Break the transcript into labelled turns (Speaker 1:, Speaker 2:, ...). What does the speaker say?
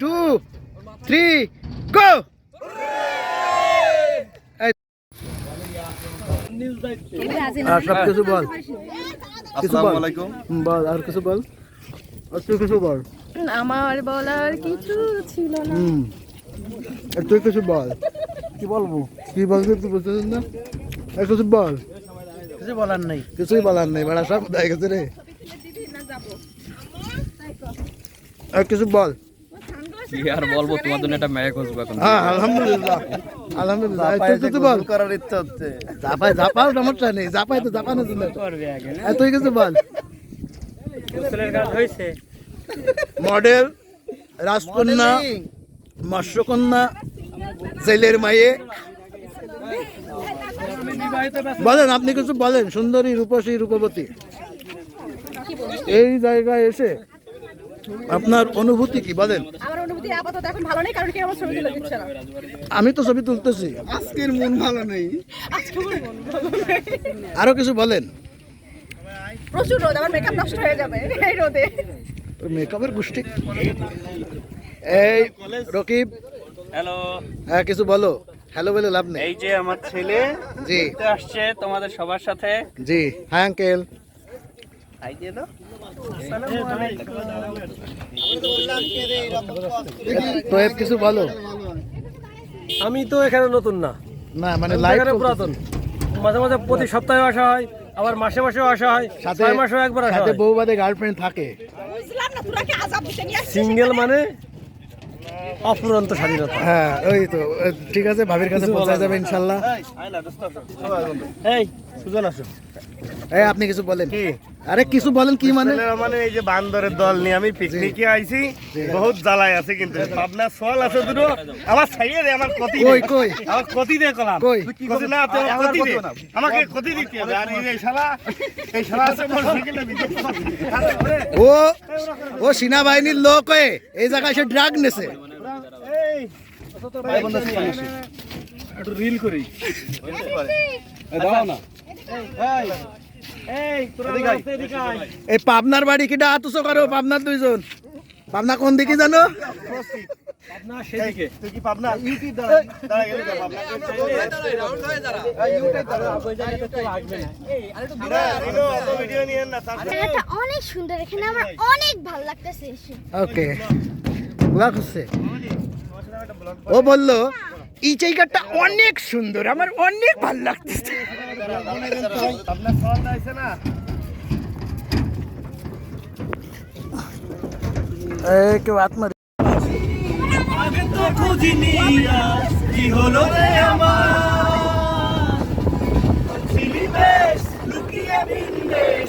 Speaker 1: Two three go আর সব কিছু বল। কিছু বল। বল আর কিছু বল? আর তুই কিছু বল?
Speaker 2: আমার বলার কিছু ছিল না।
Speaker 1: হুম। আর তুই কিছু বল। কি বলব? কি বলবি তুই বুঝতেছিস না? আর কিছু বল।
Speaker 3: কিছু বলার নেই।
Speaker 1: কিছুই বলার নেই বেড়া সব গেছে রে। আর কিছু বল।
Speaker 4: কি আর বলব? তোমার জন্য একটা খুঁজবো এখন।
Speaker 1: হ্যাঁ আলহামদুলিল্লাহ। আলহামদুলিল্লাহ তুই বল।
Speaker 3: করার ইচ্ছা হচ্ছে।
Speaker 1: জাপাও সমস্যা নেই জাপাই তো জাপানো ছিল আর তুই কিছু বল। মডেল রাজকন্যা মৎস্যকন্যা জেলের মায়ে। বলেন আপনি কিছু বলেন সুন্দরী রূপসী রূপবতী। এই জায়গায় এসে আপনার অনুভূতি কি? বলেন।
Speaker 2: আমার অনুভূতি আপাতত এখন ভালো নেই কারণ কি আমার ছবি তুলে দিচ্ছে না।
Speaker 1: আমি তো ছবি তুলতেছি।
Speaker 3: আজকের মন ভালো নেই।
Speaker 2: আজকে মন ভালো নেই।
Speaker 1: আরও কিছু বলেন।
Speaker 2: প্রচুর রোদ আমার মেকআপ নষ্ট হয়ে যাবে এই রোদে।
Speaker 1: মেকআপের গোষ্ঠী। এই রকিব।
Speaker 4: হ্যালো
Speaker 1: হ্যাঁ কিছু বলো। হ্যালো বলে লাভ নেই।
Speaker 4: এই যে আমার ছেলে
Speaker 1: জি।
Speaker 4: আসছে তোমাদের সবার সাথে।
Speaker 1: জি। হ্যাঁ আঙ্কেল তোয়েব কিছু বলো।
Speaker 3: আমি তো এখানে নতুন না।
Speaker 1: না মানে লাইভ
Speaker 3: পুরাতন। মাঝে মাঝে প্রতি সপ্তাহে আসা হয় আবার মাসে মাসেও আসা হয়
Speaker 1: সাথে
Speaker 3: ছয় মাসেও একবার আসা
Speaker 1: সাথে
Speaker 3: হয়।
Speaker 1: বউ বাদে গার্লফ্রেন্ড থাকে
Speaker 2: কি
Speaker 3: সিঙ্গেল মানে অফুরন্ত স্বাধীনতা।
Speaker 1: হ্যাঁ ওই তো ঠিক আছে ভাবির কাছে পৌঁছা যাবে ইনশাল্লাহ।
Speaker 3: এই সুজন আসো।
Speaker 1: এই আপনি কিছু বলেন। আরে কিছু বলেন কি মানে
Speaker 5: মানে এই যে বান্দরের দল নিয়ে আমি পিকনিকে আইছি বহুত জ্বালায় আছে কিন্তু পাবনা সোয়াল আছে দুটো আমার ছাইয়ে দে আমার কতি
Speaker 1: কই কই
Speaker 5: আমার কতি দে কলাম
Speaker 1: কই?
Speaker 5: কতি না আমার কতি দে আমাকে কতি দিতে হবে আর এই শালা এই শালা আছে বিজেপি
Speaker 1: ও ও সেনাবাহিনীর লোক হয়ে এই জায়গায় সে ড্রাগ নেছে
Speaker 5: এই
Speaker 3: একটু রিল করি
Speaker 5: এদিকে আয়।
Speaker 1: এই পাবনার বাড়ি কিটা আতুসো করো পাবনার দুইজন পাবনা কোন দিকে জানো
Speaker 6: অনেক সুন্দর এখানে আমার অনেক ভালো লাগতেছে
Speaker 1: ওকে ও বলল এই জায়গাটা অনেক সুন্দর আমার অনেক ভালো লাগতেছে। কেউ আত্মা
Speaker 5: কি হলো রে আমার? বেশ লুকিয়ে বিন্দেশ